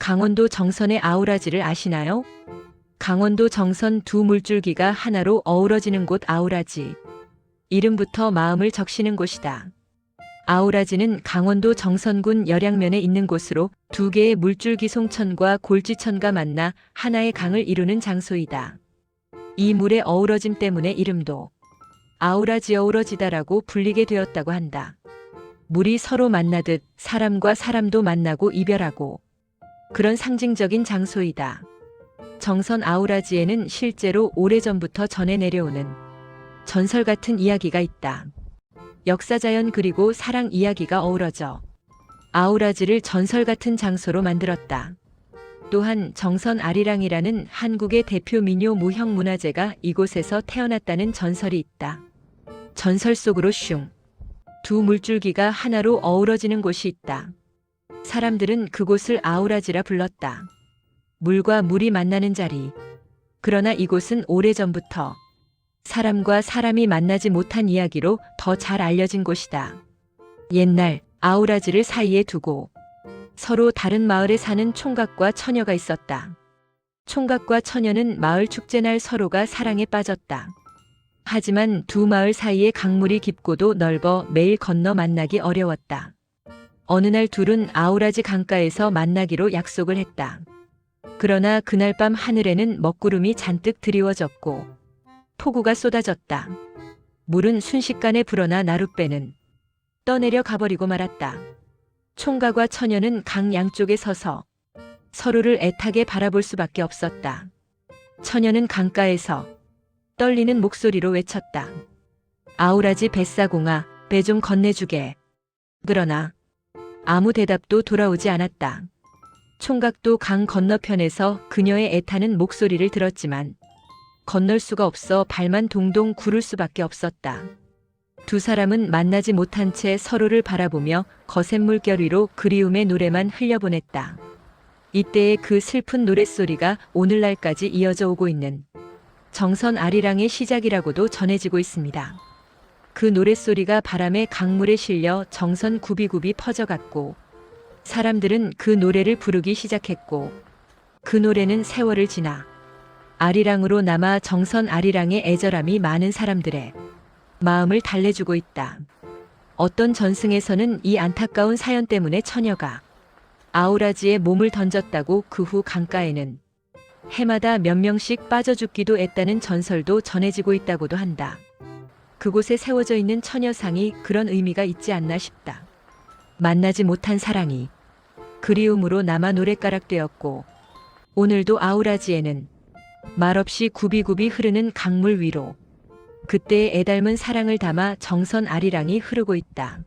강원도 정선의 아우라지를 아시나요? 강원도 정선 두 물줄기가 하나로 어우러지는 곳 아우라지. 이름부터 마음을 적시는 곳이다. 아우라지는 강원도 정선군 열양면에 있는 곳으로 두 개의 물줄기 송천과 골지천가 만나 하나의 강을 이루는 장소이다. 이 물의 어우러짐 때문에 이름도 아우라지 어우러지다라고 불리게 되었다고 한다. 물이 서로 만나듯 사람과 사람도 만나고 이별하고 그런 상징적인 장소이다. 정선 아우라지에는 실제로 오래전부터 전해 내려오는 전설 같은 이야기가 있다. 역사자연 그리고 사랑 이야기가 어우러져 아우라지를 전설 같은 장소로 만들었다. 또한 정선 아리랑이라는 한국의 대표 민요 무형 문화재가 이곳에서 태어났다는 전설이 있다. 전설 속으로 슝. 두 물줄기가 하나로 어우러지는 곳이 있다. 사람들은 그곳을 아우라지라 불렀다. 물과 물이 만나는 자리. 그러나 이곳은 오래전부터 사람과 사람이 만나지 못한 이야기로 더 잘 알려진 곳이다. 옛날 아우라지를 사이에 두고 서로 다른 마을에 사는 총각과 처녀가 있었다. 총각과 처녀는 마을 축제날 서로가 사랑에 빠졌다. 하지만 두 마을 사이의 강물이 깊고도 넓어 매일 건너 만나기 어려웠다. 어느 날 둘은 아우라지 강가에서 만나기로 약속을 했다. 그러나 그날 밤 하늘에는 먹구름이 잔뜩 드리워졌고 폭우가 쏟아졌다. 물은 순식간에 불어나 나룻배는 떠내려 가버리고 말았다. 총각과 처녀는 강 양쪽에 서서 서로를 애타게 바라볼 수밖에 없었다. 처녀는 강가에서 떨리는 목소리로 외쳤다. 아우라지 뱃사공아, 배 좀 건네주게. 그러나 아무 대답도 돌아오지 않았다. 총각도 강 건너편에서 그녀의 애타는 목소리를 들었지만 건널 수가 없어 발만 동동 구를 수밖에 없었다. 두 사람은 만나지 못한 채 서로를 바라보며 거센 물결 위로 그리움의 노래만 흘려보냈다. 이때의 그 슬픈 노랫소리가 오늘날까지 이어져 오고 있는 정선 아리랑의 시작이라고도 전해지고 있습니다. 그 노랫소리가 바람에 강물에 실려 정선 구비구비 퍼져갔고 사람들은 그 노래를 부르기 시작했고 그 노래는 세월을 지나 아리랑으로 남아 정선 아리랑의 애절함이 많은 사람들의 마음을 달래주고 있다. 어떤 전승에서는 이 안타까운 사연 때문에 처녀가 아우라지에 몸을 던졌다고 그 후 강가에는 해마다 몇 명씩 빠져 죽기도 했다는 전설도 전해지고 있다고도 한다. 그곳에 세워져 있는 처녀상이 그런 의미가 있지 않나 싶다. 만나지 못한 사랑이 그리움으로 남아 노랫가락되었고 오늘도 아우라지에는 말없이 굽이굽이 흐르는 강물 위로 그때의 애닮은 사랑을 담아 정선 아리랑이 흐르고 있다.